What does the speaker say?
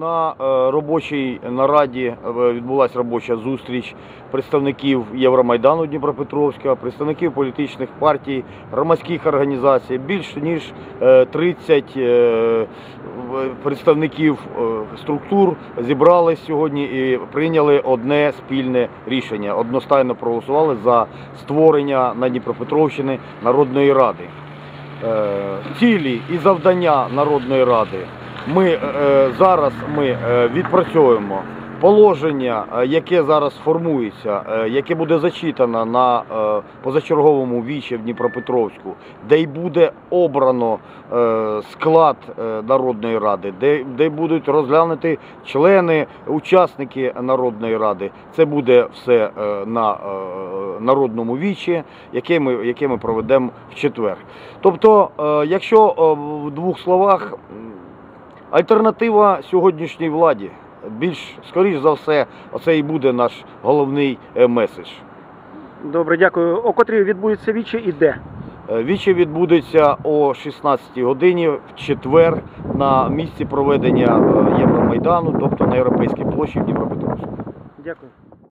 На е, робочій нараді е, відбулася робоча зустріч представників Євромайдану Дніпропетровська, представників політичних партій, громадських організацій, більш ніж е, 30 е, представників структур зібрались сьогодні і прийняли одне спільне рішення. Одностайно проголосували за створення на Дніпропетровщині Народної ради. Цілі і завдання Народної ради ми е, зараз ми е, відпрацьовуємо положення, е, яке зараз формується, е, яке буде зачитано на е, позачерговому вічі в Дніпропетровську, де й буде обрано е, склад е, Народної ради, де, де будуть розглянуті члени, учасники Народної ради. Це буде все е, на е, народному вічі, яке ми, яке ми проведемо в четвер. Тобто, е, якщо е, в двох словах, альтернатива сьогоднішній владі. Більш скоріш за все, оце і буде наш головний е, меседж. Добре, дякую. О котрій відбудеться вічі і де? Е, Віче відбудеться о 16 годині в четвер на місці проведення е, Євромайдану, тобто на Європейській площі в Дніпропетровську. Дякую.